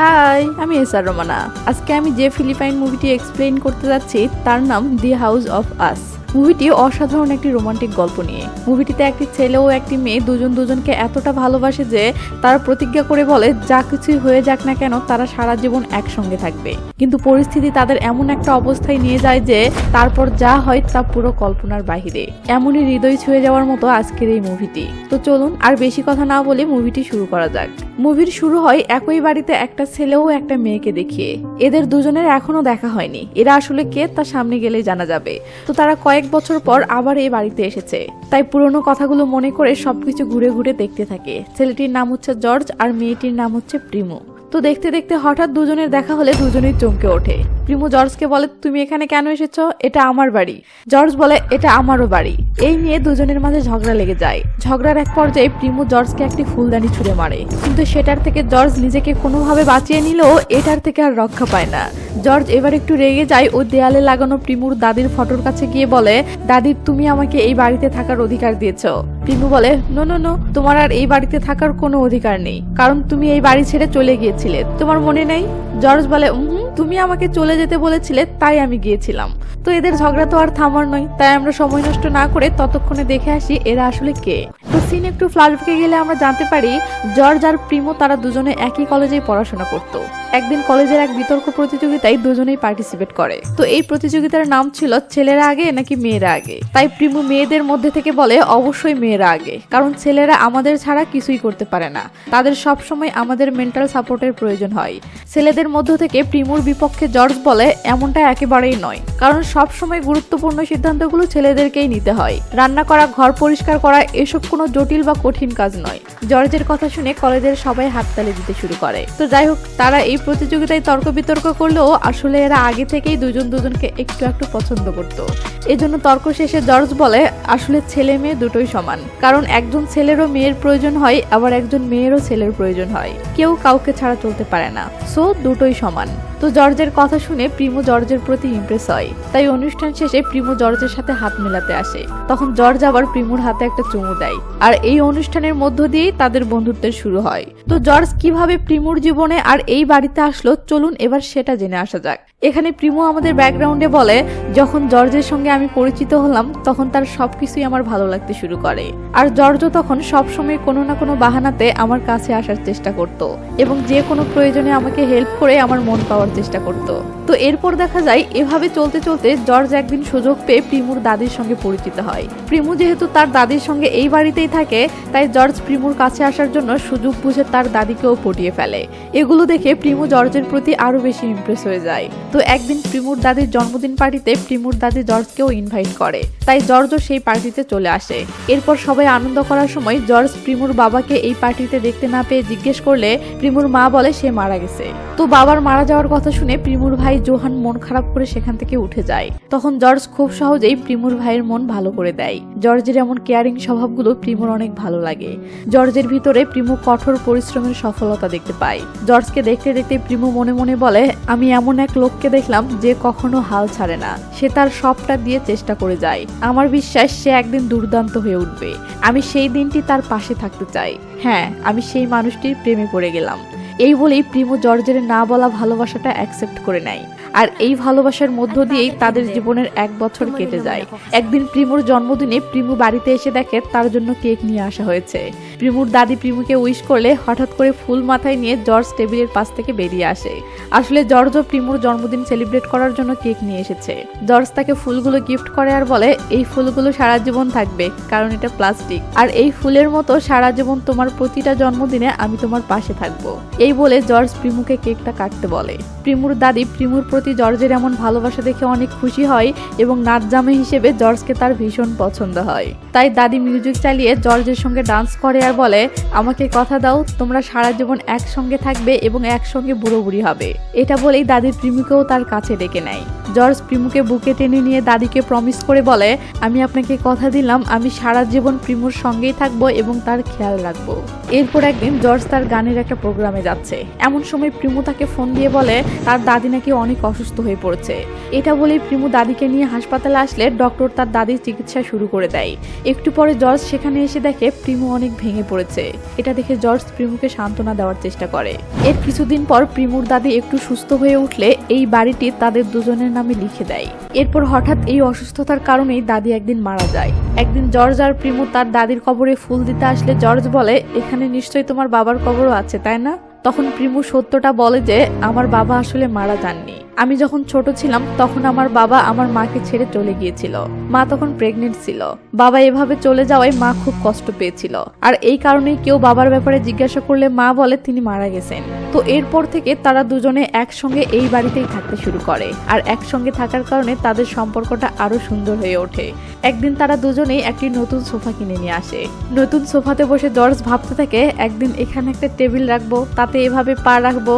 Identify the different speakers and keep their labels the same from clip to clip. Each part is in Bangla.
Speaker 1: হাই, আমি এসআর রোমানা। আজকে আমি যে ফিলিপাইন মুভিটি এক্সপ্লেন করতে যাচ্ছি, তার নাম দি হাউস অফ আস মুভিটি অসাধারণ একটি রোমান্টিক গল্প নিয়ে। মুভিটিতে একটি ছেলে ও একটি মেয়ে দুজন দুজনকে এতটা ভালোবাসে যে তারা প্রতিজ্ঞা করে বলে, যা কিছুই হয়ে যাক না কেন, তারা সারা জীবন একসঙ্গে থাকবে। কিন্তু পরিস্থিতি তাদের এমন একটা অবস্থায় নিয়ে যায় যে তারপর যা হয় তা পুরো কল্পনার বাহিরে। এমনই হৃদয় ছুঁয়ে যাওয়ার মতো আজকের এই মুভিটি তো চলুন আর বেশি কথা না বলে মুভিটি শুরু করা যাক। মুভির শুরু হয় একই বাড়িতে একটা ছেলে ও একটা মেয়েকে দেখিয়ে। এদের দুজনের এখনও দেখা হয়নি। এরা আসলে কে তা সামনে গেলেই জানা যাবে। তো তারা কয়েক বছর পর আবার এই বাড়িতে এসেছে। তাই পুরনো কথাগুলো মনে করে সবকিছু ঘুরে ঘুরে দেখতে থাকে। ছেলেটির নাম হচ্ছে জর্জ আর মেয়েটির নাম হচ্ছে প্রিমো। তো দেখতে দেখতে হঠাৎ দুজনের দেখা হলে দুজনেই চমকে ওঠে। প্রিমো জর্জকে বলে, তুমি এখানে কেন এসেছ? এটা আমার বাড়ি। জর্জ বলে, এটা আমারও বাড়ি। এই নিয়ে দুজনের মাঝে ঝগড়া লেগে যায়। ঝগড়ার এক পর্যায়ে প্রিমো জর্জকে একটি ফুলদানি ছুঁড়ে মারে। কিন্তু সেটার থেকে জর্জ নিজেকে কোনোভাবে বাঁচিয়ে নিলেও এটার থেকে আর রক্ষা পায় না। জর্জ এবার একটু রেগে যায় ও দেয়ালে লাগানো প্রিমুর দাদির ফটোর কাছে গিয়ে বলে, দাদি, তুমি আমাকে এই বাড়িতে থাকার অধিকার দিয়েছ। প্রিমু বলে, নো নো নো, তোমার আর এই বাড়িতে থাকার কোনো অধিকার নেই, কারণ তুমি এই বাড়ি ছেড়ে চলে গিয়েছিলে। তোমার মনে নেই? জর্জ বলে হুম তুমি আমাকে চলে যেতে বলেছিলে, তাই আমি গিয়েছিলাম। তো এদের ঝগড়া তো আর থামার নয়, তাই আমরা সময় নষ্ট না করে ততক্ষণে দেখে আসি এরা আসলে কে। তো সিন একটু ফ্ল্যাশব্যাকে গেলে আমরা জানতে পারি, জর্জ আর প্রিমো তারা দুজনে একই কলেজেই পড়াশোনা করত। একদিন কলেজের এক বিতর্ক প্রতিযোগিতায় দুজনেই পার্টিসিপেট করে। তো এই প্রতিযোগিতার নাম ছিল ছেলেরা আগে নাকি মেয়েরা আগে? তাই প্রিমো মেয়েদের মধ্যে থেকে বলে, অবশ্যই মেয়েরা আগে। কারণ ছেলেরা আমাদের ছাড়া কিছুই করতে পারে না। তাদের সব সময় আমাদের মেন্টাল সাপোর্টের প্রয়োজন হয়। ছেলেদের মধ্য থেকে প্রিমোর বিপক্ষে জর্জ বলে, এমনটা একেবারেই নয়। কারণ সব সময় গুরুত্বপূর্ণ সিদ্ধান্তগুলো ছেলেদেরকেই নিতে হয়। রান্না করা, ঘর পরিষ্কার করা, এসব কোনো জটিল বা কঠিন কাজ নয়। জর্জের কথা শুনে কলেজের সবাই হাততালি দিতে শুরু করে। তো যাই হোক, তারা এই প্রতিযোগিতায় তর্ক বিতর্ক করলেও আসলে এরা আগে থেকেই দুজন দুজনকে একটু একটু পছন্দ করত। এজন্য তর্ক শেষে জর্জ বলে, আসলে ছেলে মেয়ে দুটোই সমান। কারণ একজন ছেলেরও মেয়ের প্রয়োজন হয়, আবার একজন মেয়েরও ছেলের প্রয়োজন হয়। কেউ কাউকে ছাড়া চলতে পারে না। সো দুটোই সমান। তো জর্জের কথা শুনে প্রিমো জর্জের প্রতি ইমপ্রেস হয়। তাই অনুষ্ঠান শেষে প্রিমো জর্জের সাথে হাত মেলাতে আসে। তখন জর্জ আবার প্রিমোর হাতে একটা চুমু দেয়। আর এই অনুষ্ঠানের মধ্য দিয়েই তাদের বন্ধুত্বের শুরু হয়। তো জর্জ কীভাবে প্রিমোর জীবনে আর এই বাড়িতে আসলো, চলুন এবার সেটা জেনে আসা যাক। এখানে প্রিমো আমাদের ব্যাকগ্রাউন্ডে বলে, যখন জর্জের সঙ্গে আমি পরিচিত হলাম, তখন তার সবকিছুই আমার ভালো লাগতে শুরু করে। আর জর্জ তখন সবসময় কোনো না কোনো বাহানাতে আমার কাছে আসার চেষ্টা করত এবং যে কোনো প্রয়োজনে আমাকে হেল্প করে আমার মন পাওয়ার চেষ্টা করত। তো এরপর দেখা যায়, এভাবে চলতে চলতে জর্জ একদিন সুযোগ পেয়ে প্রিমুর দাদির সঙ্গে পরিচিত হয়। প্রিমু যেহেতু তার দাদির সঙ্গে এই বাড়িতেই থাকে, তাই জর্জ প্রিমুর কাছে আসার জন্য সুযোগ বুঝে তার দাদিকেও পটিয়ে ফেলে। এগুলো দেখে প্রিমু জর্জের প্রতি আরও বেশি ইমপ্রেস হয়ে যায়। তো একদিন প্রিমুর দাদির জন্মদিন পার্টিতে প্রিমুর দাদি জর্জকেও ইনভাইট করে। তাই জর্জও সেই পার্টিতে চলে আসে। এরপর সবাই আনন্দ করার সময় জর্জ প্রিমুর বাবাকে এই পার্টিতে দেখতে না পেয়ে জিজ্ঞেস করলে প্রিমুর মা বলে সে মারা গেছে। তো বাবার মারা যাওয়ার কথা শুনে প্রিমুর ভাই জোহান মন খারাপ করে সেখান থেকে উঠে যায়। তখন জর্জ খুব সহজেই প্রিমুর ভাইয়ের মন ভালো করে দেয়। জর্জের এমন কেয়ারিং স্বভাবগুলো প্রিমুর অনেক ভালো লাগে। জর্জের ভিতরে প্রিমু কঠোর পরিশ্রমের সফলতা দেখতে পায়। জর্জকে দেখতে দেখতে প্রিমু মনে মনে বলে, আমি এমন এক লোককে দেখলাম যে কখনো হাল ছাড়ে না। সে তার সবটা দিয়ে চেষ্টা করে যায়। আমার বিশ্বাস সে একদিন দুর্দান্ত হয়ে উঠবে। আমি সেই দিনটি তার পাশে থাকতে চাই। হ্যাঁ আমি সেই মানুষটির প্রেমে পড়ে গেলাম। এই বলেই প্রিমো জর্জের না বলা ভালোবাসাটা অ্যাকসেপ্ট করে নেয়। আর এই ভালোবাসার মধ্য দিয়েই তাদের জীবনের এক বছর কেটে যায়। একদিন প্রিমুর জন্মদিনে প্রিমু বাড়িতে এসে দেখে তার জন্য কেক নিয়ে আসা হয়েছে। প্রিমুর দাদি প্রিমুকে উইশ করলে হঠাৎ করে ফুল মাথায় নিয়ে জর্জ টেবিলের পাশ থেকে বেরিয়ে আসে। আসলে জর্জ ও প্রিমুর জন্মদিন সেলিব্রেট করার জন্য কেক নিয়ে এসেছে। জর্জ তাকে ফুলগুলো গিফট করে আর বলে, এই ফুলগুলো সারা জীবন থাকবে, কারণ এটা প্লাস্টিক আর এই ফুলের মতো সারা জীবন তোমার প্রতিটা জন্মদিনে আমি তোমার পাশে থাকব। এই বলে জর্জ প্রিমুকে কেকটা কাটতে বলে। প্রিমুর দাদি প্রিমুর প্রতি জর্জের এমন ভালোবাসা দেখে অনেক খুশি হয় এবং নাচ জামে হিসেবে জর্জকে তার ভীষণ পছন্দ হয়। তাই দাদি মিউজিক চালিয়ে জর্জের সঙ্গে ডান্স করে আর বলে, আমাকে কথা দাও, তোমরা সারা জীবন একসঙ্গে থাকবে এবং একসঙ্গে বুড়ো বুড়ি হবে। এটা বলেই দাদির প্রিমুকেও তার কাছে ডেকে নেয়। জর্জ প্রিমুকে বুকে টেনে নিয়ে দাদিকে প্রমিস করে বলে, আমি আপনাকে কথা দিলাম, আমি সারা জীবন প্রিমুর সঙ্গেই থাকব এবং তার খেয়াল রাখব। এরপর একদিন জর্জ তার গানের একটা প্রোগ্রামে যাচ্ছে। এমন সময় প্রিমু তাকে ফোন দিয়ে বলে, তার দাদি নাকি অনেক অসুস্থ হয়ে পড়েছে। এটা বলেই প্রিমু দাদিকে নিয়ে হাসপাতালে আসলে ডক্টর তার দাদির চিকিৎসা শুরু করে দেয়। একটু পরে জর্জ সেখানে এসে দেখে প্রিমু অনেক ভেঙে পড়েছে। এটা দেখে জর্জ প্রিমুকে সান্ত্বনা দেওয়ার চেষ্টা করে। এর কিছুদিন পর প্রিমুর দাদি একটু সুস্থ হয়ে উঠলে এই বাড়িটি তাদের দুজনের নামে লিখে দেয়। এরপর হঠাৎ এই অসুস্থতার কারণেই দাদি একদিন মারা যায়। একদিন জর্জ আর প্রিমু তার দাদির কবরে ফুল দিতে আসলে জর্জ বলে, এখানে নিশ্চয়ই তোমার বাবার কবরও আছে, তাই না? তখন প্রিমু সত্যটা বলে যে, আমার বাবা আসলে মারা যাননি। আমি যখন ছোট ছিলাম, তখন আমার বাবা আমার মাকে ছেড়ে চলে গিয়েছিল। মা তখন প্রেগনেন্ট ছিল। বাবা এভাবে চলে যাওয়ায় মা খুব কষ্ট পেয়েছিল। আর এই কারণেই কেউ বাবার ব্যাপারে জিজ্ঞাসা করলে মা বলে তিনি মারা গেছেন। তো এরপর থেকে তারা দুজনে একসঙ্গে এই বাড়িতেই থাকতে শুরু করে। আর একসঙ্গে থাকার কারণে তাদের সম্পর্কটা আরও সুন্দর হয়ে ওঠে। একদিন তারা দুজনেই একটি নতুন সোফা কিনে নিয়ে আসে। নতুন সোফাতে বসে জর্জ ভাবতে থাকে, একদিন এখানে একটা টেবিল রাখব, তাতে এভাবে পা রাখব,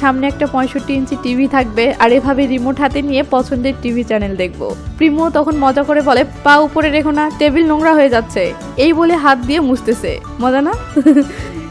Speaker 1: সামনে একটা পঁয়ষট্টি ইঞ্চি টিভি থাকবে, আর এভাবে রিমোট হাতে নিয়ে পছন্দের টিভি চ্যানেল দেখব। প্রিমো তখন মজা করে বলে, পা উপরে রেখো না, টেবিল নোংরা হয়ে যাচ্ছে। এই বলে হাত দিয়ে মুছতেছে। মজা না?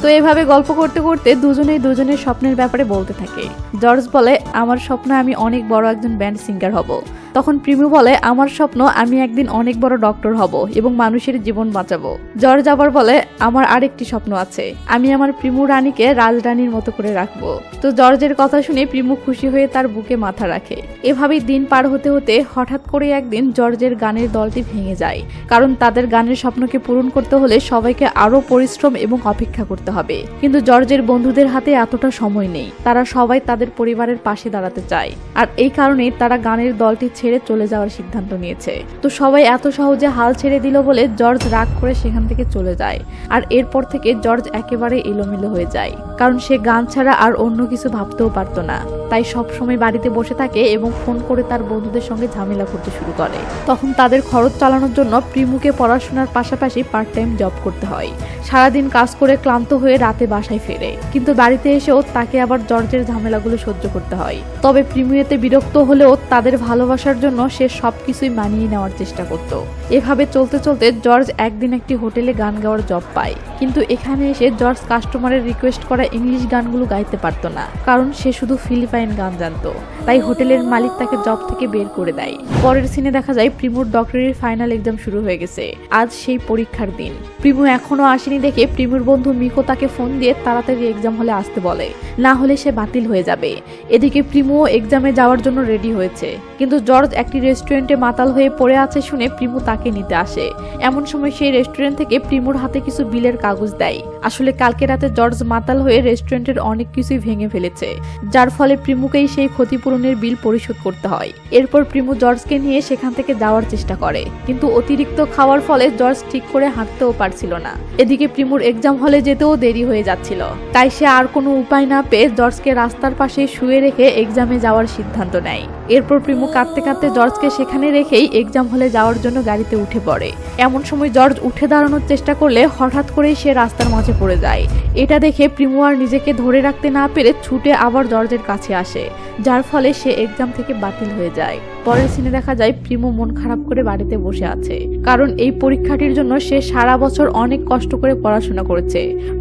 Speaker 1: তো এভাবে গল্প করতে করতে দুজনেই দুজনের স্বপ্নের ব্যাপারে বলতে থাকে। জর্জ বলে, আমার স্বপ্ন আমি অনেক বড় একজন ব্যান্ড সিঙ্গার হব। তখন প্রিমু বলে, আমার স্বপ্ন আমি একদিন অনেক বড় ডক্টর হব এবং মানুষের জীবন বাঁচাবো। জর্জ আবার বলে, আমার আরেকটি স্বপ্ন আছে। আমি আমার প্রিমু রানীকে রাজরানীর মতো করে রাখব। তো জর্জের কথা শুনে প্রিমু খুশি হয়ে তার বুকে মাথা রাখে। এভাবেই দিন পার হতে হতে হঠাৎ করে একদিন জর্জের গানের দলটি ভেঙে যায়। কারণ তাদের গানের স্বপ্নকে পূরণ করতে হলে সবাইকে আরও পরিশ্রম এবং অপেক্ষা করতে হবে। কিন্তু জর্জের বন্ধুদের হাতে এতটা সময় নেই। তারা সবাই তাদের পরিবারের পাশে দাঁড়াতে চায়। আর এই কারণেই তারা গানের দলটি ছেড়ে চলে যাওয়ার সিদ্ধান্ত নিয়েছে। তো সবাই এত সহজে হাল ছেড়ে দিল বলে জর্জ রাগ করে সেখান থেকে চলে যায়। আর এরপর থেকে জর্জ একেবারে এলোমেলো হয়ে যায়। কারণ সে গান ছাড়া আর অন্য কিছু ভাবতেও পারতো না। তাই সব সময় বাড়িতে বসে থাকে এবং ফোন করে তার বন্ধুদের সঙ্গে ঝামেলা করতে শুরু করে। তখন তাদের খরচ চালানোর জন্য প্রিমুকে পড়াশোনার পাশাপাশি পার্ট টাইম জব করতে হয়। সারাদিন কাজ করে ক্লান্ত হয়ে রাতে বাসায় ফেরে। কিন্তু বাড়িতে এসেও তাকে আবার জর্জের ঝামেলাগুলো সহ্য করতে হয়। তবে প্রিমু এতে বিরক্ত হলেও তাদের ভালোবাসার জন্য সে সবকিছুই মানিয়ে নেওয়ার চেষ্টা করত। এভাবে চলতে চলতে জর্জ একদিন একটি হোটেলে গান গাওয়ার জব পায়। কিন্তু এখানে এসে জর্জ কাস্টমারের রিকোয়েস্ট করা ইংলিশ গানগুলো গাইতে পারতো না। কারণ সে শুধু ফিলিপাইন গান জানতো। তাই হোটেলের মালিক তাকে জব থেকে বের করে দেয়। পরের সিনে দেখা যায় প্রিমুর ডক্টরের ফাইনাল এক্সাম শুরু হয়ে গেছে। আজ সেই পরীক্ষার দিন। প্রিমু এখনও আসেনি দেখে প্রিমুর বন্ধু মিকো তাকে ফোন দিয়ে তাড়াতাড়ি এক্সাম হলে আসতে বলে। না হলে সে বাতিল হয়ে যাবে। এদিকে প্রিমুও এক্সামে যাওয়ার জন্য রেডি হয়েছে। কিন্তু জর্জ একটি রেস্টুরেন্টে মাতাল হয়ে পড়ে আছে শুনে প্রিমু তাকে নিতে আসে। এমন সময় সেই রেস্টুরেন্ট থেকে প্রিমুর হাতে কিছু বিলের কাগজ দেয়। আসলে কালকে রাতে জর্জ মাতাল হয়ে রেস্টুরেন্টের অনেক কিছুই ভেঙে ফেলেছে, যার ফলে প্রিমুকেই সেই ক্ষতিপূরণের বিল পরিশোধ করতে হয়। এরপর প্রিমু জর্জকে নিয়ে সেখান থেকে যাওয়ার চেষ্টা করে, কিন্তু অতিরিক্ত খাওয়ার ফলে জর্জ ঠিক করে হাঁটতেও পারছিল না। এদিকে প্রিমুর এক্সাম হলে যেতেও দেরি হয়ে যাচ্ছিল, তাই সে আর কোনো উপায় না পেয়ে জর্জকে রাস্তার পাশে শুয়ে রেখে এক্সামে যাওয়ার সিদ্ধান্ত নেয়। এরপর প্রিমু কাঁদতে কাঁদতে জর্জকে সেখানে রেখেই এক্সাম হলে যাওয়ার জন্য গাড়িতে উঠে পড়ে। এমন সময় জর্জ উঠে দাঁড়ানোর চেষ্টা করলে হঠাৎ করেই সে রাস্তার মাঝে পড়ে যায়। এটা দেখে প্রিমু আর নিজেকে ধরে রাখতে না পেরে ছুটে আবার জর্জের কাছে আসে, যার ফলে সে এক্সাম থেকে বাতিল হয়ে যায়। পরের সিনে দেখা যায় প্রিমু মন খারাপ করে বাড়িতে বসে আছে, কারণ এই পরীক্ষাটির জন্য সে সারা বছর অনেক কষ্ট করে পড়াশোনা করেছে।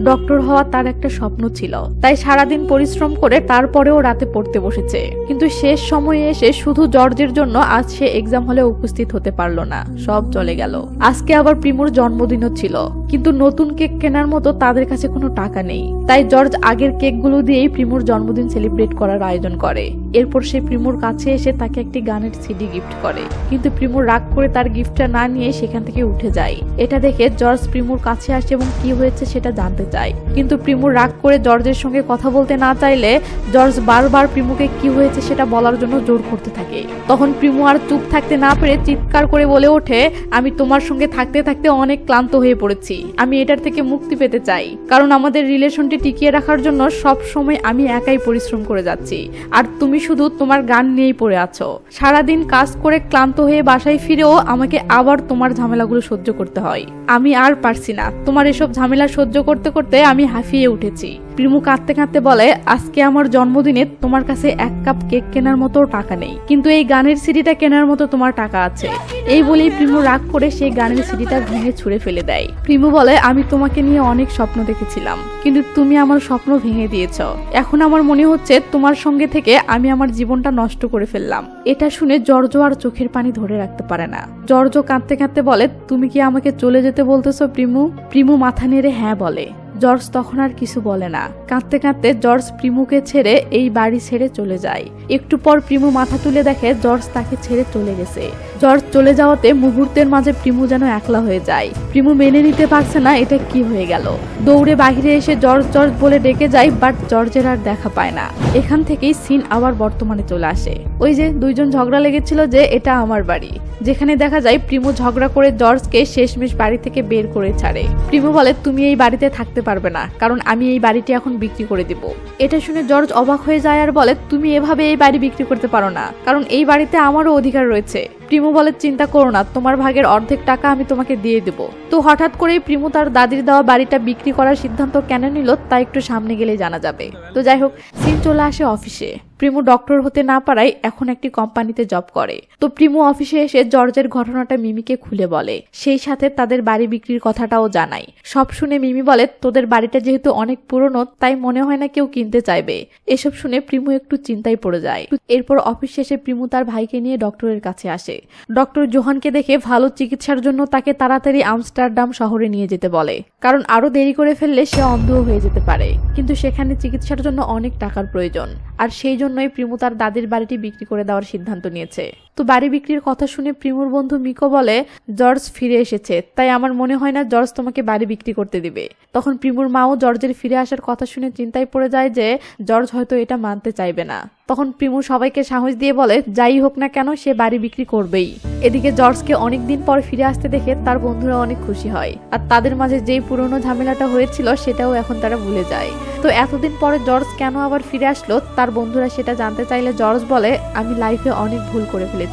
Speaker 1: ডক্টর হওয়া তার একটা স্বপ্ন ছিল, তাই সারাদিন পরিশ্রম করে তারপরেও রাতে পড়তে বসেছে। কিন্তু শেষ সময়ে এসে শুধু জর্জের জন্য আজ সে এক্সাম হলে উপস্থিত হতে পারল না, সব চলে গেল। আজকে আবার প্রিমোর জন্মদিনও ছিল, কিন্তু নতুন কেক কেনার মতো তাদের কাছে কোনো টাকা নেই। তাই জর্জ আগের কেকগুলো দিয়েই প্রিমোর জন্মদিন সেলিব্রেট করার আয়োজন করে। এরপর সে প্রিমোর কাছে এসে তাকে একটি গানের সিডি গিফট করে। কিন্তু প্রিমুর রাগ করে তার গিফটটা না নিয়ে সেখান থেকে উঠে যায়। এটা দেখে জর্জ প্রিমোর কাছে আসে এবং কি হয়েছে সেটা জানতে চায়। কিন্তু প্রিমুর রাগ করে জর্জের সঙ্গে কথা বলতে না চাইলে জর্জ বারবার প্রিমোকে কি হয়েছে সেটা বলার জন্য জোর করতে থাকে। তখন প্রিমো আর চুপ থাকতে না পেরে চিৎকার করে বলে ওঠে, আমি তোমার সঙ্গে থাকতে থাকতে অনেক ক্লান্ত হয়ে পড়েছি। আমি এটার থেকে মুক্তি পেতে চাই কারণ আমাদের রিলেশনটি টিকিয়ে রাখার জন্য সব সময় আমি একাই পরিশ্রম করে যাচ্ছি। আর তুমি শুধু তোমার গান নিয়েই পড়ে আছো। সারাদিন কাজ করে ক্লান্ত হয়ে বাসায় ফিরেও আমাকে আবার তোমার ঝামেলাগুলো সহ্য করতে হয়। আমি আর পারছি না। তোমার এসব ঝামেলা সহ্য করতে করতে আমি হাঁফিয়ে উঠেছি। প্রিমু কাঁদতে কাঁদতে বলে, আজকে আমার জন্মদিনে তোমার কাছে এক কাপ কেক কেনার মতো টাকা নেই। কিন্তু এই গানের সিডিটা কেনার মতো তোমার টাকা আছে। এই বলেই প্রিমু রাগ করে সেই গানের সিডিটা ভেঙে ছুঁড়ে ফেলে দেয়। প্রিমু বলে, আমি তোমাকে নিয়ে অনেক স্বপ্ন দেখেছিলাম। কিন্তু তুমি আমার স্বপ্ন ভেঙে দিয়েছ। এখন আমার মনে হচ্ছে তোমার সঙ্গে থেকে আমি আমার জীবনটা নষ্ট করে ফেললাম। এটা শুনে জর্জ আর চোখের পানি ধরে রাখতে পারে না। জর্জ কাঁদতে কাঁদতে বলে, তুমি কি আমাকে চলে যেতে বলতেছো প্রিমু? প্রিমু মাথা নেড়ে হ্যাঁ বলে। জর্জ তখন আর কিছু বলে না। কাঁদতে কাঁদতে জর্জ প্রিমুকে ছেড়ে এই বাড়ি ছেড়ে চলে যায়। একটু পর প্রিমু মাথা তুলে দেখে জর্জ তাকে ছেড়ে চলে গেছে। জর্জ চলে যাওয়াতে মুহূর্তের মাঝে প্রিমু যেন একলা হয়ে যায়। প্রিমু মেনে নিতে পারছে না, এটা কি হয়ে গেল? দৌড়ে বাহিরে এসে জর্জ জর্জ বলে ডেকে যায়, বাট জর্জের আর দেখা পায় না। এখান থেকেই সিন আবার বর্তমানে চলে আসে। ওই যে দুইজন ঝগড়া লেগেছিল যে, এটা আমার বাড়ি। যেখানে দেখা যায় প্রিমু ঝগড়া করে জর্জকে শেষমেশ বাড়ি থেকে বের করে ছাড়ে। প্রিমু বলে, তুমি এই বাড়িতে থাকতে পারবে না, কারণ আমি এই বাড়িটি এখন বিক্রি করে দিব। এটা শুনে জর্জ অবাক হয়ে যায় আর বলে, তুমি এভাবে এই বাড়ি বিক্রি করতে পারো না, কারণ এই বাড়িতে আমারও অধিকার রয়েছে। প্রিমু বলে, চিন্তা করো না, তোমার ভাগের অর্ধেক টাকা আমি তোমাকে দিয়ে দেবো। তো হঠাৎ করেই প্রিমু তার দাদির দেওয়া বাড়িটা বিক্রি করার সিদ্ধান্ত কেন নিল তা একটু সামনে গেলে জানা যাবে। তো যাই হোক সিন চলে আসে অফিসে। প্রিমু ডক্টর হতে না পারায় এখন একটি কোম্পানিতে জব করে। তো প্রিমু অফিসে এসে জর্জের ঘটনাটা মিমিকে খুলে বলে। সেই সাথে তাদের বাড়ি বিক্রির কথাটাও জানায়। সব শুনে মিমি বলে, তোদের বাড়িটা যেহেতু অনেক পুরনো, তাই মনে হয় না কেউ কিনতে চাইবে। এসব শুনে প্রিমু একটু চিন্তায় পড়ে যায়। এরপর অফিস শেষে প্রিমু তার ভাইকে নিয়ে ডক্টরের কাছে আসে। ডক্টর জোহানকে দেখে ভালো চিকিৎসার জন্য তাকে তাড়াতাড়ি আমস্টারডাম শহরে নিয়ে যেতে বলে। কারণ আরও দেরি করে ফেললে সে অন্ধ হয়ে যেতে পারে। কিন্তু সেখানে চিকিৎসার জন্য অনেক টাকার প্রয়োজন। আর সেই জন্যই প্রিমু তার দাদির বাড়িটি বিক্রি করে দেওয়ার সিদ্ধান্ত নিয়েছে। তো বাড়ি বিক্রির কথা শুনে প্রিমুর বন্ধু মিকো বলে, জর্জ ফিরে এসেছে, তাই আমার মনে হয় না জর্জ তোমাকে বাড়ি বিক্রি করতে দিবে। তখন প্রিমুর মাও জর্জের ফিরে আসার কথা শুনে চিন্তায় পড়ে যায় যে, জর্জ হয়তো এটা মানতে চাইবে না। তখন প্রিমু সবাইকে সাহস দিয়ে বলে, যাই হোক না কেন, সে বাড়ি বিক্রি করবেই। এদিকে জর্জকে অনেকদিন পর ফিরে আসতে দেখে তার বন্ধুরা অনেক খুশি হয়। আর তাদের মাঝে যেই পুরনো ঝামেলাটা হয়েছিল, সেটাও এখন তারা ভুলে যায়। তো এতদিন পরে জর্জ কেন আবার ফিরে আসলো, তার বন্ধুরা সেটা জানতে চাইলে জর্জ বলে, আমি লাইফে অনেক ভুল করে ফেলেছি।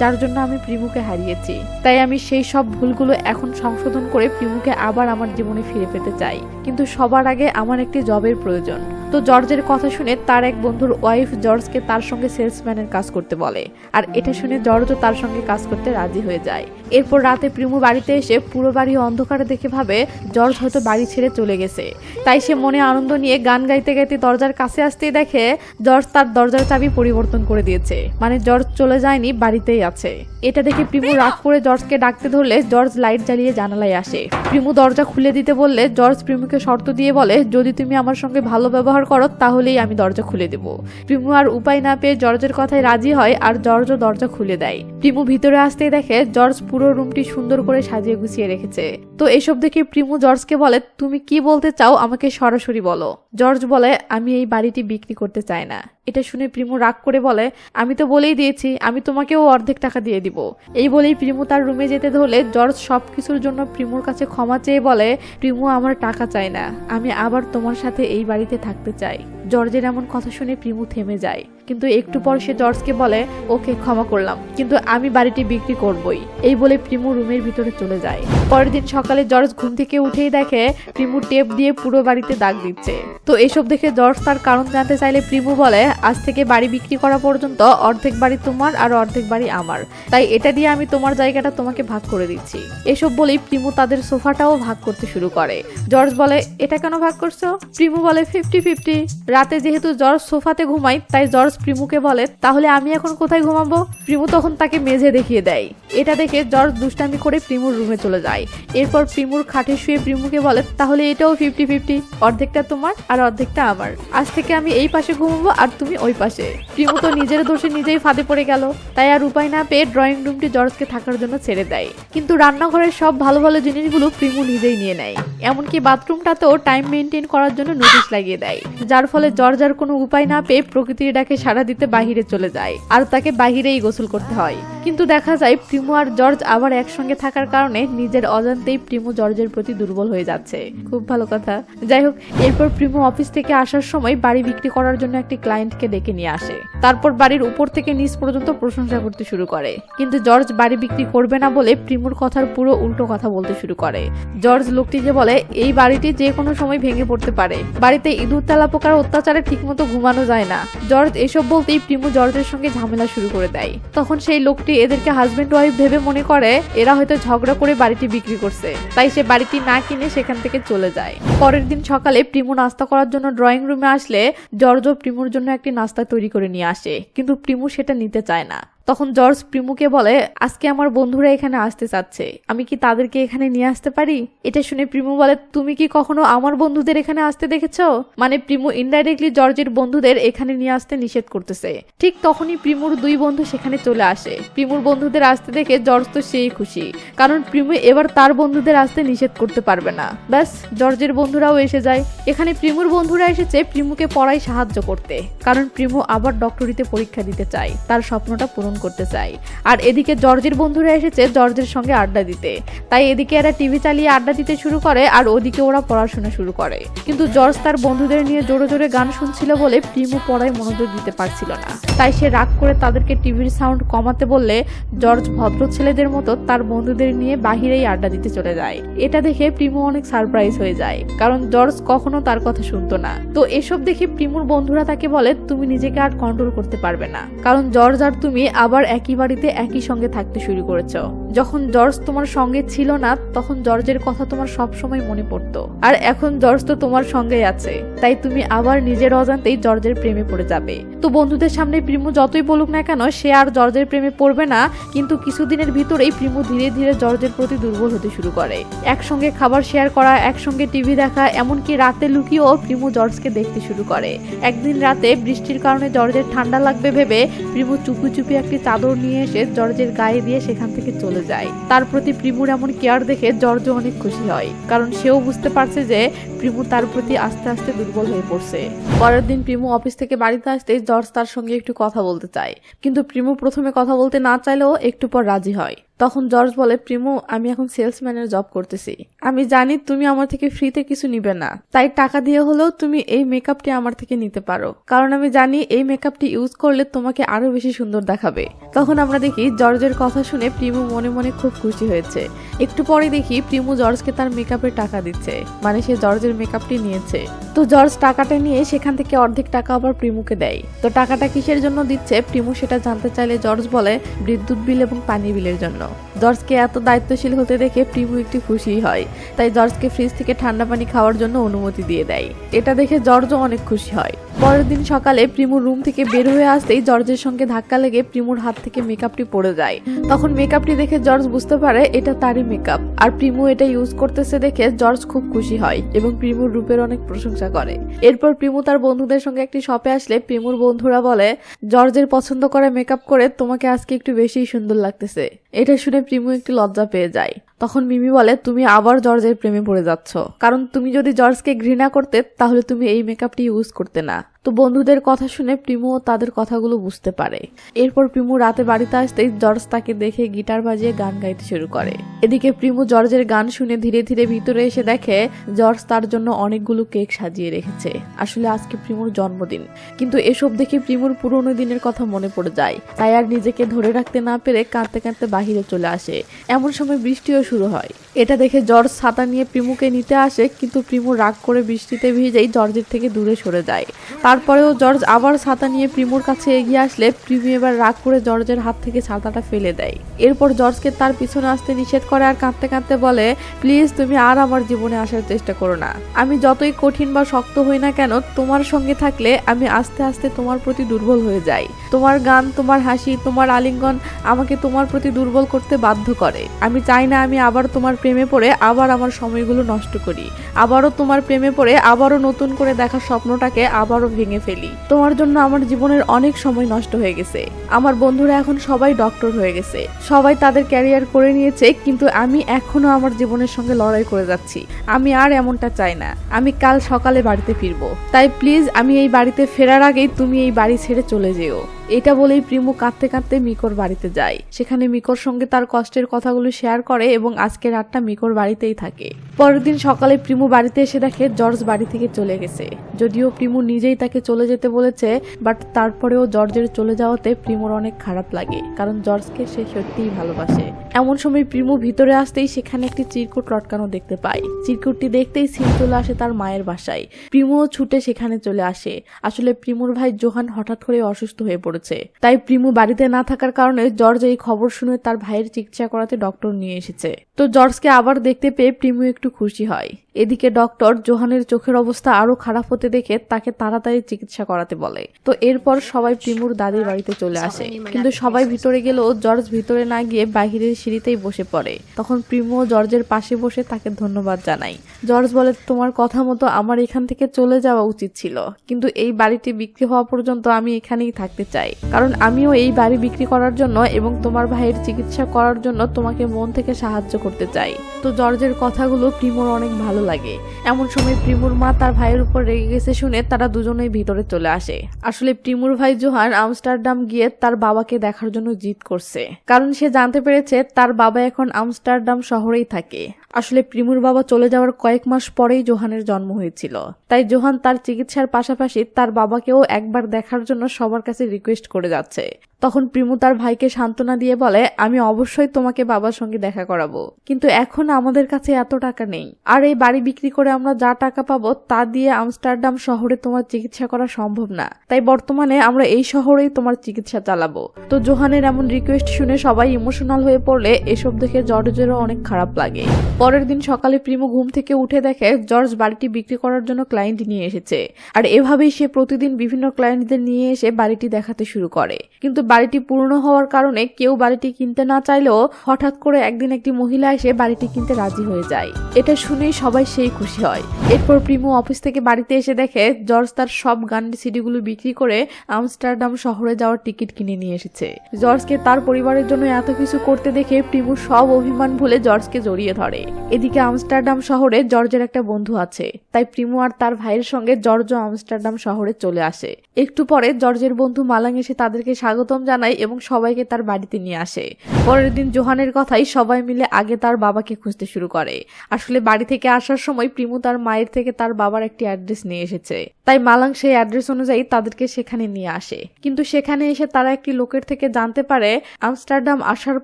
Speaker 1: যার জন্য আমি প্রিমুকে হারিয়েছি। তাই আমি সেই সব ভুলগুলো এখন সংশোধন করে প্রিমুকে আবার আমার জীবনে ফিরে পেতে চাই। কিন্তু সবার আগে আমার একটি জবের প্রয়োজন। তো জর্জের কথা শুনে তার এক বন্ধুর ওয়াইফ জর্জকে তার সঙ্গে সেলসম্যানের কাজ করতে বলে। আর এটা শুনে জর্জও তার সঙ্গে কাজ করতে রাজি হয়ে যায়। এরপর রাতে প্রিমু বাড়িতে এসে পুরো বাড়ি অন্ধকারে দেখে ভাবে, জর্জ হয়তো বাড়ি ছেড়ে চলে গেছে। তাই সে মনে আনন্দ নিয়ে গান গাইতে গাইতে দরজার কাছে আসতেই দেখে, জর্জ তার দরজার চাবি পরিবর্তন করে দিয়েছে। মানে জর্জ চলে যায়নি বাড়িতেই আছে। এটা দেখে প্রিমু রাগ করে জর্জকে ডাকতে ধরলে জর্জ লাইট জ্বালিয়ে জানালায় আসে। প্রিমু দরজা খুলে দিতে বললে জর্জ প্রিমুকে শর্ত দিয়ে বলে যদি তুমি আমার সঙ্গে ভালো ব্যবহার করো তাহলেই আমি দরজা খুলে দেব। প্রিমু আর উপায় না পেয়ে জর্জের কথায় রাজি হয় আর জর্জও দরজা খুলে দেয়। প্রিমু ভিতরে আসতেই দেখে জর্জ পুরো রুমটি সুন্দর করে সাজিয়ে গুছিয়ে রেখেছে। তো এসব দেখে প্রিমু জর্জকে বলে তুমি কি বলতে চাও আমাকে সরাসরি বলো। জর্জ বলে আমি এই বাড়িটি বিক্রি করতে চাই না। এটা শুনে প্রিমু রাগ করে বলে আমি তো বলেই দিয়েছি আমি তোমাকেও অর্ধেক টাকা দিয়ে দিব। এই বলেই প্রিমু তার রুমে যেতে ধরলে জর্জ সব কিছুর জন্য প্রিমুর কাছে ক্ষমা চেয়ে বলে, প্রিমু, আমার টাকা চায় না। আমি আবার তোমার সাথে এই বাড়িতে থাকতে চাই। জর্জের এমন কথা শুনে প্রিমু থেমে যায়। কিন্তু একটু পর সে জর্জকে বলে, ওকে, ক্ষমা করলাম। কিন্তু আমি বাড়িটি বিক্রি করবই। এই বলে প্রিমু রুমের ভিতরে চলে যায়। পরের দিন সকালে জর্জ ঘুম থেকে উঠেই দেখে প্রিমু টেপ দিয়ে পুরো বাড়িতে দাগ দিচ্ছে। তো এসব দেখে জর্জ তার কারণ জানতে চাইলে প্রিমু বলে, আজ থেকে বাড়ি বিক্রি করা পর্যন্ত অর্ধেক বাড়ি তোমার আর অর্ধেক বাড়ি আমার। তাই এটা দিয়ে আমি তোমার জায়গাটা তোমাকে ভাগ করে দিচ্ছি। এসব বলেই প্রিমু তাদের সোফাটাও ভাগ করতে শুরু করে। জর্জ বলে, এটা কেন ভাগ করছ? প্রিমু বলে, ফিফটি ফিফটি। রাতে যেহেতু জর্জ সোফাতে ঘুমাই, তাই জর্জ প্রিমুকে বলে, তাহলে আমি এখন কোথায় ঘুমাবো? প্রিমু তখন তাকে মেঝে দেখিয়ে দেয়। এটা দেখে জর্জ দুষ্টামি করে প্রিমুর রুমে চলে যায়। এরপর প্রিমুর খাটে শুয়ে প্রিমুকে বলে, তাহলে এটাও ফিফটি ফিফটি অর্ধেকটা তোমার আর অর্ধেকটা আমার। আজ থেকে আমি এই পাশে ঘুমাবো আর তুমি ওই পাশে। প্রিমু তো নিজের দোষে নিজেই ফাঁদে পড়ে গেল। তাই আর উপায় না পেয়ে ড্রয়িং রুমটি জর্জকে থাকার জন্য ছেড়ে দেয়। কিন্তু রান্নাঘরের সব ভালো ভালো জিনিসগুলো প্রিমু নিজেই নিয়ে নেয়। এমনকি বাথরুমটাতেও টাইম মেনটেন করার জন্য নোটিশ লাগিয়ে দেয়, যার ফলে জর্জ আর কোনো উপায় না পেয়ে প্রকৃতির ডাকে সাড়া দিতে বাহিরে চলে যায় আর তাকে বাহিরেই গোসল করতে হয়। কিন্তু দেখা যায় প্রিমো আর জর্জ আবার একসঙ্গে থাকার কারণে নিজের অজান্তেই প্রিমো জর্জের প্রতি দুর্বল হয়ে যাচ্ছে। খুব ভালো কথা। যাই হোক, এরপর প্রিমো অফিস থেকে আসার সময় বাড়ি বিক্রি করার জন্য একটি ক্লায়েন্টকে ডেকে নিয়ে আসে। তারপর বাড়ির উপর থেকে নিচ পর্যন্ত প্রশংসা করতে শুরু করে। কিন্তু জর্জ বাড়ি বিক্রি করবে না বলে প্রিমোর কথার পুরো উল্টো কথা বলতে শুরু করে। জর্জ লোকটিকে বলে, এই বাড়িটি যে কোনো সময় ভেঙে পড়তে পারে। বাড়িতে ইঁদুর তেলা পোকার অত্যাচারে ঠিকমতো ঘুমানো যায় না। জর্জ এসব বলতেই প্রিমু জর্জের সঙ্গে ঝামেলা শুরু করে দেয়। তখন সেই লোকটি এদেরকে হাজবেন্ড ওয়াইফ ভেবে মনে করে, এরা হয়তো ঝগড়া করে বাড়িটি বিক্রি করছে। তাই সে বাড়িটি না কিনে সেখান থেকে চলে যায়। পরের দিন সকালে প্রিমু নাস্তা করার জন্য ড্রয়িং রুমে আসলে জর্জ প্রিমুর জন্য একটি নাস্তা তৈরি করে নিয়ে আসে। কিন্তু প্রিমু সেটা নিতে চায় না। তখন জর্জ প্রিমুকে বলে, আজকে আমার বন্ধুরা এখানে আসতে চাচ্ছে। আমি কি তাদেরকে এখানে নিয়ে আসতে পারি? এটা শুনে প্রিমু বলে, তুমি কি কখনো আমার বন্ধুদের এখানে আসতে দেখেছ? মানে প্রিমু ইনডাইরেক্টলি জর্জের বন্ধুদের এখানে নিয়ে আসতে নিষেধ করতেছে। ঠিক তখনই প্রিমুর দুই বন্ধু সেখানে চলে আসে। প্রিমুর বন্ধুদের আসতে দেখে জর্জ তো সেই খুশি, কারণ প্রিমু এবার তার বন্ধুদের আসতে নিষেধ করতে পারবে না। ব্যাস, জর্জের বন্ধুরাও এসে যায়। এখানে প্রিমুর বন্ধুরা এসেছে প্রিমুকে পড়ায় সাহায্য করতে, কারণ প্রিমু আবার ডক্টরিতে পরীক্ষা দিতে চায়। তার স্বপ্নটা পূরণ করতে চাই। আর এদিকে জর্জের বন্ধুরা এসেছে জর্জের সঙ্গে আড্ডা দিতে। তাই এদিকে এরা টিভি চালিয়ে আড্ডা দিতে শুরু করে আর ওদিকে ওরা পড়াশোনা শুরু করে। কিন্তু জর্জ তার বন্ধুদের নিয়ে জোরে জোরে গান শুনছিল বলে প্রিমু পড়ায় মনোযোগ দিতে পারছিল না। তাই সে রাগ করে তাদেরকে টিভির সাউন্ড কমাতে বললে জর্জ ভদ্র ছেলেদের মতো তার বন্ধুদের নিয়ে বাহিরেই আড্ডা দিতে চলে যায়। এটা দেখে প্রিমু অনেক সারপ্রাইজ হয়ে যায়। কারণ জর্জ কখনো তার কথা শুনতো না। তো এসব দেখে প্রিমুর বন্ধুরা তাকে বলে, তুমি নিজেকে আর কন্ট্রোল করতে পারবে না। কারণ জর্জ আর তুমি আবার একই বাড়িতে একই সঙ্গে থাকতে শুরু করেছ। যখন জর্জ তোমার সঙ্গে ছিল না, তখন জর্জের কথা তোমার সব সময় মনে পড়তো। আর এখন জর্জ তো তোমার সঙ্গেই আছে। তাই তুমি আবার নিজের অজান্তেই জর্জের প্রেমে পড়ে যাবে। তো বন্ধুদের সামনে প্রিমু যতই বলুক না কেন, সে আর জর্জের প্রেমে পড়বে না। কিন্তু কিছুদিনের ভিতরেই প্রিমু ধীরে ধীরে জর্জের প্রতি দুর্বল হতে শুরু করে। একসঙ্গে খাবার শেয়ার করা, একসঙ্গে টিভি দেখা, এমনকি রাতে লুকিয়েও প্রিমু জর্জকে দেখতে শুরু করে। একদিন রাতে বৃষ্টির কারণে জর্জের ঠান্ডা লাগবে ভেবে প্রিমু চুপি চুপি একটি চাদর নিয়ে এসে জর্জের গায়ে দিয়ে সেখান থেকে চলে যায়। তার প্রতি প্রিমুর এমন কেয়ার দেখে জর্জ অনেক খুশি হয়, কারণ সেও বুঝতে পারছে যে প্রিমু তার প্রতি আস্তে আস্তে দুর্বল হয়ে পড়ছে। পরের দিন প্রিমু অফিস থেকে বাড়িতে আসতে জর্জ তার সঙ্গে একটু কথা বলতে চায়, কিন্তু প্রিমু প্রথমে কথা বলতে না চাইলেও একটু পর রাজি হয়। তখন জর্জ বলে, প্রিমু, আমি এখন সেলসম্যানের জব করতেছি। আমি জানি তুমি আমার থেকে ফ্রিতে কিছু নিবে না। তাই টাকা দিয়ে হলেও তুমি এই মেকআপটি আমার থেকে নিতে পারো। কারণ আমি জানি এই মেকআপটি ইউজ করলে তোমাকে আরও বেশি সুন্দর দেখাবে। তখন আমরা দেখি জর্জের কথা শুনে প্রিমু মনে মনে খুব খুশি হয়েছে। একটু পরে দেখি প্রিমু জর্জকে তার মেকআপের টাকা দিচ্ছে। মানে সে জর্জের মেকআপটি নিয়েছে। তো জর্জ টাকাটা নিয়ে সেখান থেকে অর্ধেক টাকা আবার প্রিমুকে দেয়। তো টাকাটা কিসের জন্য দিচ্ছে? প্রিমু সেটা জানতে চাইলে জর্জ বলে, বিদ্যুৎ বিল এবং পানি বিলের জন্য। জর্জকে এত দায়িত্বশীল হতে দেখে প্রিমু একটু খুশি হয়। তাই জর্জকে ফ্রিজ থেকে ঠান্ডা পানি খাওয়ার জন্য অনুমতি দিয়ে দেয়। এটা দেখে জর্জও অনেক খুশি হয়। পরের দিন সকালে প্রিমুর রুম থেকে বের হয়ে আসতেই জর্জের সঙ্গে ধাক্কা লেগে প্রিমুর হাত থেকে মেকআপটি পড়ে যায়। তখন মেকআপটি দেখে জর্জ বুঝতে পারে এটা তারই মেকআপ আর প্রিমু এটা ইউজ করতেছে দেখে জর্জ খুব খুশি হয় এবং প্রিমুর রূপের অনেক প্রশংসা করে। এরপর প্রিমু তার বন্ধুদের সঙ্গে একটি শপে আসলে প্রিমুর বন্ধুরা বলে, জর্জের পছন্দ করা মেকআপ করে তোমাকে আজকে একটু বেশি সুন্দর লাগতেছে। এটা শুনে প্রিমু একটু লজ্জা পেয়ে যায়। তখন মিমি বলে, তুমি আবার জর্জের প্রেমে পড়ে যাচ্ছ। কারণ তুমি যদি জর্জকে ঘৃণা করতে, তাহলে তুমি এই মেকআপটি ইউজ করতে না। তো বন্ধুদের কথা শুনে প্রিমুও তাদের কথাগুলো বুঝতে পারে। এরপর প্রিমু রাতে বাড়িতে আসতেই জর্জ তাকে দেখে গিটার বাজিয়ে গান গাইতে শুরু করে। এদিকে প্রিমু জর্জের গান শুনে ধীরে ধীরে ভিতরে এসে দেখে জর্জ তার জন্য অনেকগুলো কেক সাজিয়ে রেখেছে। আসলে আজকে প্রিমুর জন্মদিন। কিন্তু এসব দেখে প্রিমুর পুরনো দিনের কথা মনে পড়ে যায়। তাই আর নিজেকে ধরে রাখতে না পেরে কাঁদতে কাঁদতে বাহিরে চলে আসে। এমন সময় বৃষ্টিও শুরু হয়। এটা দেখে জর্জ ছাতা নিয়ে প্রিমুকে নিতে আসে, কিন্তু প্রিমু রাগ করে বৃষ্টিতে ভিজেই জর্জের থেকে দূরে সরে যায়। তারপরেও জর্জ আবার ছাতা নিয়ে প্রিমুর কাছে এগিয়ে আসলে প্রিমু এবার রাগ করে জর্জের হাত থেকে ছাতাটা ফেলে দেয়। এরপর জর্জকে তার পিছনে আসতে নিষেধ করে আর কাঁদতে কাঁদতে বলে, প্লিজ তুমি আর আমার জীবনে আসার চেষ্টা করো না। আমি যতই কঠিন বা শক্ত হই না কেন, তোমার সঙ্গে থাকলে আমি আস্তে আস্তে তোমার প্রতি দুর্বল হয়ে যাই। তোমার গান, তোমার হাসি, তোমার আলিঙ্গন আমাকে তোমার প্রতি দুর্বল করতে বাধ্য করে। আমি চাই না আমি আবার তোমার প্রেমে পড়ে আবার আমার সময়গুলো নষ্ট করি। আবারও তোমার প্রেমে পড়ে আবারও নতুন করে দেখা স্বপ্নটাকে আবারও ভেঙে ফেলি। তোমার জন্য আমার জীবনের অনেক সময় নষ্ট হয়ে গেছে। আমার বন্ধুরা এখন সবাই ডক্টর হয়ে গেছে। সবাই তাদের ক্যারিয়ার করে নিয়েছে, কিন্তু আমি এখনও আমার জীবনের সঙ্গে লড়াই করে যাচ্ছি। আমি আর এমনটা চাই না। আমি কাল সকালে বাড়িতে ফিরবো। তাই প্লিজ আমি এই বাড়িতে ফেরার আগেই তুমি এই বাড়ি ছেড়ে চলে যেও। এটা বলেই প্রিমু কাঁদতে কাঁদতে মিকোর বাড়িতে যায়। সেখানে মিকোর সঙ্গে তার কষ্টের কথাগুলো শেয়ার করে এবং আজকে রাতটা মিকোর বাড়িতেই থাকে। পরের দিন সকালে প্রিমু বাড়িতে এসে দেখে জর্জ বাড়ি থেকে চলে গেছে। যদিও প্রিমু নিজেই তাকে চলে যেতে বলেছে, বাট তারপরেও জর্জের চলে যাওয়াতে প্রিমুর অনেক খারাপ লাগে, কারণ জর্জকে সে সত্যিই ভালোবাসে। এমন সময় প্রিমু ভিতরে আসতেই সেখানে একটি চিরকুট লটকানো দেখতে পায়। চিরকুটটি দেখতেই সিন চলে আসে তার মায়ের বাসায়। প্রিমুও ছুটে সেখানে চলে আসে। আসলে প্রিমুর ভাই জোহান হঠাৎ করে অসুস্থ হয়ে পড়েছে তাই প্রিমু বাড়িতে না থাকার কারণে জর্জ এই খবর শুনে তার ভাইয়ের চিকিৎসা করাতে ডক্টর নিয়ে এসেছে। তো জর্জকে আবার দেখতে পেয়ে প্রিমু একটু খুশি হয়। এদিকে ডক্টর জোহানের চোখের অবস্থা আরও খারাপ হতে দেখে তাকে তাড়াতাড়ি চিকিৎসা করাতে বলে। তো এরপর সবাই প্রিমুর দাদির বাড়িতে চলে আসে। কিন্তু সবাই ভিতরে গেলেও জর্জ ভিতরে না গিয়ে বাহিরের সিঁড়িতেই বসে পড়ে। তখন প্রিমুও জর্জের পাশে বসে তাকে ধন্যবাদ জানাই জর্জ বলে তোমার কথা মতো আমার এখান থেকে চলে যাওয়া উচিত ছিল। কিন্তু এই বাড়িটি বিক্রি হওয়া পর্যন্ত আমি এখানেই থাকতে চাই। কারণ আমিও এই বাড়ি বিক্রি করার জন্য এবং তোমার ভাইয়ের চিকিৎসা করার জন্য তোমাকে মন থেকে সাহায্য করতে চাই। তো জর্জের কথাগুলো প্রিমোর অনেক ভালো লাগে। এমন সময় প্রিমুর মা তার ভাইয়ের উপর রেগে গেছে শুনে তারা দুজনেই ভিতরে চলে আসে। আসলে প্রিমুর ভাই জোহান আমস্টারডাম গিয়ে তার বাবাকে দেখার জন্য জিদ করছে। কারণ সে জানতে পেরেছে তার বাবা এখন আমস্টারডাম শহরেই থাকে। আসলে প্রিমুর বাবা চলে যাওয়ার কয়েক মাস পরেই জোহানের জন্ম হয়েছিল। তাই জোহান তার চিকিৎসার পাশাপাশি তার বাবাকেও একবার দেখার জন্য সবার কাছে রিকোয়েস্ট করে যাচ্ছে। তখন প্রিমু তার ভাইকে সান্ত্বনা দিয়ে বলে, আমি অবশ্যই তোমাকে বাবার সঙ্গে দেখা করাবো। কিন্তু এখন আমাদের কাছে এত টাকা নেই। আর এই বাড়ি বিক্রি করে আমরা যা টাকা পাবো তা দিয়ে আমস্টারডাম শহরে তোমার চিকিৎসা করা সম্ভব না। তাই বর্তমানে আমরা এই শহরেই তোমার চিকিৎসা চালাবো। তো জোহানের এমন রিকোয়েস্ট শুনে সবাই ইমোশনাল হয়ে পড়লে এসব দেখে জর্জেরও অনেক খারাপ লাগে। পরের দিন সকালে প্রিমো ঘুম থেকে উঠে দেখে জর্জ বাড়িটি বিক্রি করার জন্য ক্লায়েন্ট নিয়ে এসেছে। আর এভাবেই সে প্রতিদিন বিভিন্ন ক্লায়েন্টদের নিয়ে এসে বাড়িটি দেখাতে শুরু করে। কিন্তু বাড়িটি পূর্ণ হওয়ার কারণে কেউ বাড়িটি কিনতে না চাইলেও হঠাৎ করে একদিন একটি মহিলা এসে বাড়িটি কিনতে রাজি হয়ে যায়। এটা শুনেই সবাই সেই খুশি হয়। এরপর প্রিমো অফিস থেকে বাড়িতে এসে দেখে জর্জ তার সব গান সিডিগুলো বিক্রি করে আমস্টারডাম শহরে যাওয়ার টিকিট কিনে নিয়ে এসেছে। জর্জকে তার পরিবারের জন্য এত কিছু করতে দেখে প্রিমু সব অভিমান ভুলে জর্জকে জড়িয়ে ধরে। এদিকে আমস্টারডাম শহরে জর্জের একটা বন্ধু আছে। তাই প্রিমো আর তার ভাইয়ের সঙ্গে জর্জ আমস্টারডাম শহরে চলে আসে। একটু পরে জর্জের বন্ধু মালাং এসে তাদেরকে স্বাগতম জানায় এবং সবাইকে তার বাড়িতে নিয়ে আসে। পরের দিন জোহানের কথাই সবাই মিলে আগে তার বাবাকে খুঁজতে শুরু করে। আসলে বাড়ি থেকে আসার সময় প্রিমু তার মায়ের থেকে তার বাবার একটি অ্যাড্রেস নিয়ে এসেছে। তাই মালাং সেই অ্যাড্রেস অনুযায়ী তাদেরকে সেখানে নিয়ে আসে। কিন্তু সেখানে এসে তারা একটি লোকের থেকে জানতে পারে, আমস্টারডাম আসার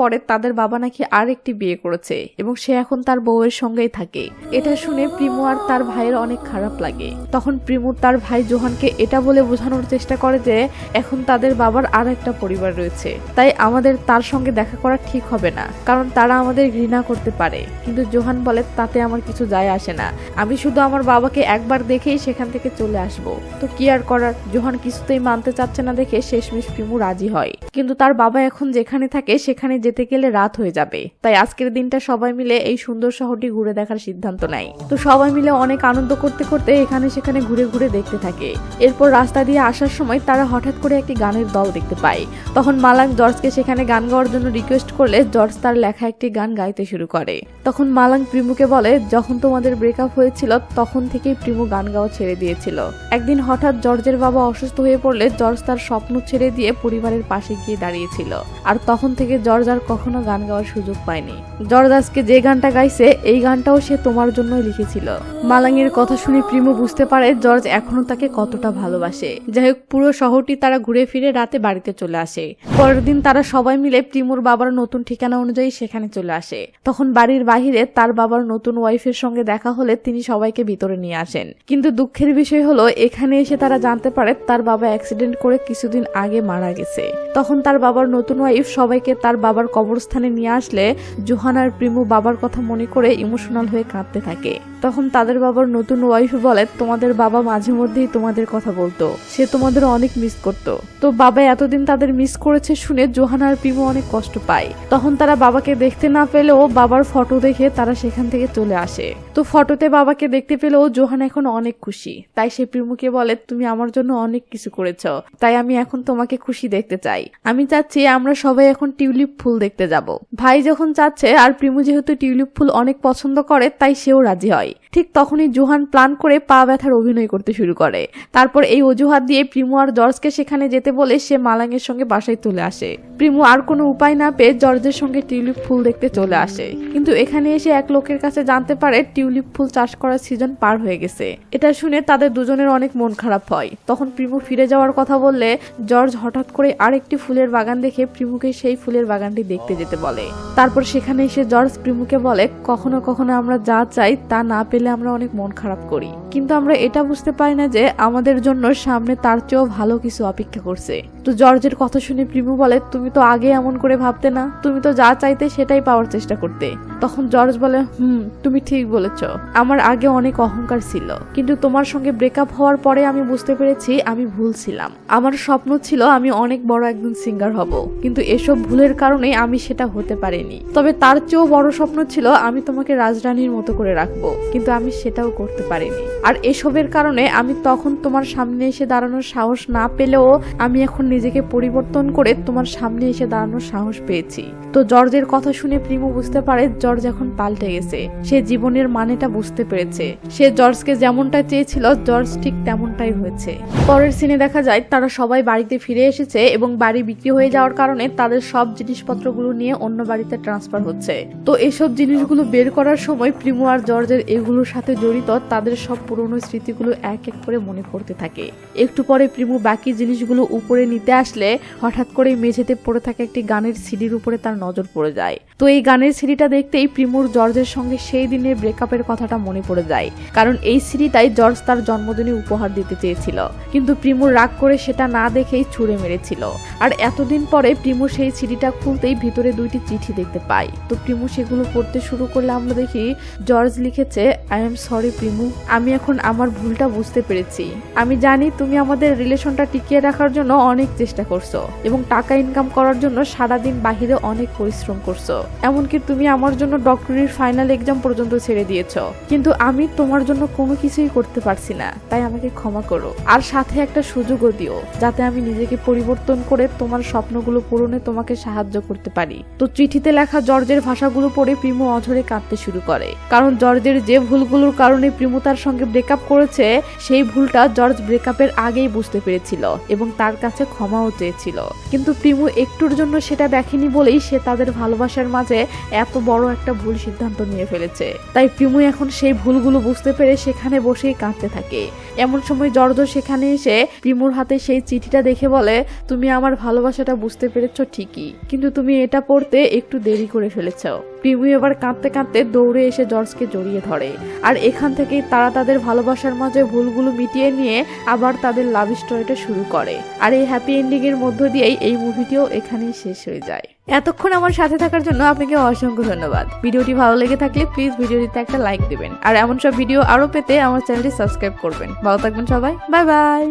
Speaker 1: পরে তাদের বাবা নাকি আর একটি বিয়ে করেছে এবং সে এখন তার বউয়ের সঙ্গেই থাকে। এটা শুনে প্রিমু আর তার ভাইয়ের অনেক খারাপ লাগে। তখন প্রিমু তার ভাই জোহানকে এটা বলে বোঝানোর চেষ্টা করে যে, এখন তাদের বাবার আর একটা পরিবার রয়েছে। তাই আমাদের তার সঙ্গে দেখা করা ঠিক হবে না, কারণ তারা আমাদের ঘৃণা করতে পারে। কিন্তু জোহান বলে, তাতে আমার কিছু যায় আসে না। আমি শুধু আমার বাবাকে একবার দেখেই সেখান থেকে চলে আসব। তো কি আর করার? জোহান কিছুতেই মানতে চাচ্ছে না দেখে শেষমেশ প্রিমু রাজি হয়। কিন্তু তার বাবা এখন যেখানে থাকে, সেখানে যেতে গেলে রাত হয়ে যাবে। তাই আজকের দিনটা সবাই মিলে এই সুন্দর শহরটি ঘুরে দেখার সিদ্ধান্ত নেয়। তো সবাই মিলে অনেক আনন্দ করতে করতে এখানে সেখানে ঘুরে ঘুরে দেখতে থাকে। এরপর রাস্তা দিয়ে আসার সময় তারা হঠাৎ করে একটি গানের দল দেখতে পায়। তখন মালাং জর্জকে সেখানে গান গাওয়ার জন্য রিকোয়েস্ট করলে জর্জ তার লেখা একটি গান গাইতে শুরু করে। তখন মালাং প্রিমুকে বলে, যখন তোমাদের ব্রেকআপ হয়েছিল, তখন থেকেই প্রিমু গান গাওয়া ছেড়ে দিয়েছিল। একদিন হঠাৎ জর্জের বাবা অসুস্থ হয়ে পড়লে জর্জ তার স্বপ্ন ছেড়ে দিয়ে পরিবারের পাশে গিয়ে দাঁড়িয়েছিল। আর তখন থেকে জর্জ আর কখনো গান গাওয়ার সুযোগ পায়নি। জর্জ আজকে যে গানটা গাইছে, এই গানটাও সে তোমার জন্যই লিখেছিল। মালাংয়ের কথা শুনে প্রিমু বুঝতে পারে জর্জ এখনও তাকে কতটা ভালোবাসে। যাই হোক, পুরো শহরটি তারা ঘুরে ফিরে রাতে বাড়িতে চলে আসে। পরের দিন তারা সবাই মিলে প্রিমোর বাবার নতুন ঠিকানা অনুযায়ী সেখানে চলে আসে। তখন বাড়ির বাহিরে তার বাবার নতুন ওয়াইফের সঙ্গে দেখা হলে তিনি সবাইকে ভিতরে নিয়ে আসেন। কিন্তু দুঃখের বিষয় হলো এখানে এসে তারা জানতে পারে তার বাবা অ্যাক্সিডেন্ট করে কিছুদিন আগে মারা গেছে। তখন তার বাবার নতুন ওয়াইফ সবাইকে তার বাবার কবরস্থানে নিয়ে আসলে জোহান আর প্রিমু বাবার কথা মনে করে ইমোশনাল হয়ে কাঁদতে থাকে। তখন তাদের বাবার নতুন ওয়াইফ বলে, তোমাদের বাবা মাঝে মধ্যেই তোমাদের কথা বলতো। সে তোমাদের অনেক মিস করতো। তো বাবা এতদিন তাদের মিস করেছে শুনে জোহানা আর প্রিমো অনেক কষ্ট পায়। তখন তারা বাবাকে দেখতে না পেলেও বাবার ফটো দেখে তারা সেখান থেকে চলে আসে। তো ফটোতে বাবাকে দেখতে পেলেও জোহানা এখন অনেক খুশি। তাই সে প্রিমুকে বলে, তুমি আমার জন্য অনেক কিছু করেছ, তাই আমি এখন তোমাকে খুশি দেখতে চাই। আমি চাচ্ছি আমরা সবাই এখন টিউলিপ ফুল দেখতে যাব। ভাই যখন চাচ্ছে, আর প্রিমু যেহেতু টিউলিপ ফুল অনেক পছন্দ করে, তাই সেও রাজি হয়। ঠিক তখনই জোহান প্ল্যান করে পা ব্যথার অভিনয় করতে শুরু করে। তারপর এই অজুহাত দিয়ে প্রিমু আর জর্জকে সেখানে যেতে বলে সে মালাঙ্গের সঙ্গে বাসায় চলে আসে। প্রিমু আর কোনো উপায় না পেয়ে জর্জের সঙ্গে টিউলিপ ফুল দেখতে চলে আসে। কিন্তু এখানে এসে এক লোকের কাছে জানতে পারে টিউলিপ ফুল চাষ করার সিজন পার হয়ে গেছে। এটা শুনে তাদের দুজনের অনেক মন খারাপ হয়। তখন প্রিমু ফিরে যাওয়ার কথা বললে জর্জ হঠাৎ করে আরেকটি ফুলের বাগান দেখে প্রিমুকে সেই ফুলের বাগানটি দেখতে যেতে বলে। তারপর সেখানে এসে জর্জ প্রিমুকে বলে, কখনো কখনো আমরা যা চাই তা না পেলে আমরা অনেক মন খারাপ করি। কিন্তু আমরা এটা বুঝতে পারি না যে আমাদের জন্য সামনে তার চেয়েও ভালো কিছু অপেক্ষা করছে। তো জর্জের কথা শুনে প্রিমু বলে, তুমি তো আগে এমন করে ভাবতে না। তুমি তো যা চাইতে সেটাই পাওয়ার চেষ্টা করতে। তখন জর্জ বলে, হুম, তুমি ঠিক বলেছ। আমার আগে অনেক অহংকার ছিল। কিন্তু তোমার সঙ্গে ব্রেকআপ হওয়ার পরে আমি বুঝতে পেরেছি আমি ভুল ছিলাম। আমার স্বপ্ন ছিল আমি অনেক বড় একজন সিঙ্গার হব। কিন্তু এসব ভুলের কারণে আমি সেটা হতে পারিনি। তবে তার চেয়েও বড় স্বপ্ন ছিল আমি তোমাকে রাজরানীর মতো করে রাখব। কিন্তু আমি সেটাও করতে পারিনি। আর এসবের কারণে আমি তখন তোমার সামনে এসে দাঁড়ানোর সাহস না পেলেও আমি এখন নিজেকে পরিবর্তন করে তোমার সামনে এসে দাঁড়ানোর সাহস পেয়েছি। তো জর্জের কথা শুনে প্রিমো বুঝতে পারে জর্জ এখন পাল্টে গেছে। সে জীবনের মানেটা বুঝতে পেরেছে। সে জর্জকে যেমনটা চেয়েছিল, জর্জ ঠিক তেমনটাই হয়েছে। পরের সিনে দেখা যায়, তারা সবাই বাড়িতে ফিরে এসেছে এবং বাড়ি বিক্রি হয়ে যাওয়ার কারণে তাদের সব জিনিসপত্রগুলো নিয়ে অন্য বাড়িতে ট্রান্সফার হচ্ছে। তো এসব জিনিসগুলো বের করার সময় প্রিমো আর জর্জের এগুলোর সাথে জড়িত তাদের সব পুরনো স্মৃতিগুলো এক এক করে মনে পড়তে থাকে। একটু পরে প্রিমো বাকি জিনিসগুলো উপরে নিতে আসলে হঠাৎ করে মেঝেতে পড়ে থাকা একটি গানের সিডির উপরে তার নজর পড়ে যায়। তো এই গানের সিডিটা দেখতেই প্রিমুর জর্জের সঙ্গে সেই দিনের ব্রেকআপের কথাটা মনে পড়ে যায়। কারণ এই সিডিটাই জর্জ তার জন্মদিনে উপহার দিতে চেয়েছিল। কিন্তু প্রিমুর রাগ করে সেটা না দেখেই ছুঁড়ে মেরেছিল। আর এতদিন পরে প্রিমু সেই সিডিটা খুলতেই ভিতরে দুইটি চিঠি দেখতে পাই তো প্রিমু সেগুলো পড়তে শুরু করলে আমরা দেখি জর্জ লিখেছে আই এম সরি প্রিমু। আমি এখন আমার ভুলটা বুঝতে পেরেছি। আমি জানি তুমি আমাদের রিলেশনটা টিকিয়ে রাখার জন্য অনেক চেষ্টা করছ এবং টাকা ইনকাম করার জন্য সারাদিন বাহিরে অনেক পরিশ্রম করছ। এমনকি তুমি আমার জন্য ডক্টরির ফাইনাল এক্সাম পর্যন্ত ছেড়ে দিয়েছ। কিন্তু আমি তোমার জন্য কোনো কিছুই করতে পারছি না, তাই আমাকে ক্ষমা করো। আর সাথে একটা সুযোগও দিও, যাতে আমি নিজেকে পরিবর্তন করে তোমার স্বপ্নগুলো পূরণে তোমাকে সাহায্য করতে পারি। তো চিঠিতে লেখা জর্জের ভাষাগুলো পড়ে প্রিমো অঝরে কাঁদতে শুরু করে। কারণ জর্জের যে ভুলগুলোর কারণে প্রিমো তার সঙ্গে ব্রেকআপ করেছে, সেই ভুলটা জর্জ ব্রেকআপের আগেই বুঝতে পেরেছিল এবং তার কাছে ক্ষমাও চেয়েছিল। কিন্তু প্রিমো একটুর জন্য সেটা দেখেনি বলেই সে তাদের ভালোবাসার মাঝে এত বড় একটা ভুল সিদ্ধান্ত নিয়ে ফেলেছে। তাই প্রিমু এখন সেই ভুলগুলো বুঝতে পেরে সেখানে বসেই কাঁদতে থাকে। এমন সময় জর্জ সেখানে এসে প্রিমুর হাতে সেই চিঠিটা দেখে বলে, তুমি আমার ভালোবাসাটা বুঝতে পেরেছ ঠিকই, কিন্তু তুমি এটা পড়তে একটু দেরি করে ফেলেছ। প্রিমু এবার কাঁদতে কাঁদতে দৌড়ে এসে জর্জকে জড়িয়ে ধরে। আর এখান থেকেই তারা তাদের ভালোবাসার মাঝে ভুলগুলো মিটিয়ে নিয়ে আবার তাদের লাভ স্টোরিটা শুরু করে। আর এই হ্যাপি এন্ডিং এর মধ্য দিয়েই এই মুভিটিও এখানেই শেষ হয়ে যায়। এতক্ষণ আমার সাথে থাকার জন্য আপনাকে অসংখ্য ধন্যবাদ। ভিডিওটি ভালো লেগে থাকলে প্লিজ ভিডিওটিতে একটা লাইক দিবেন। আর এমন সব ভিডিও আরও পেতে আমার চ্যানেলটি সাবস্ক্রাইব করবেন। ভালো থাকবেন সবাই। Bye bye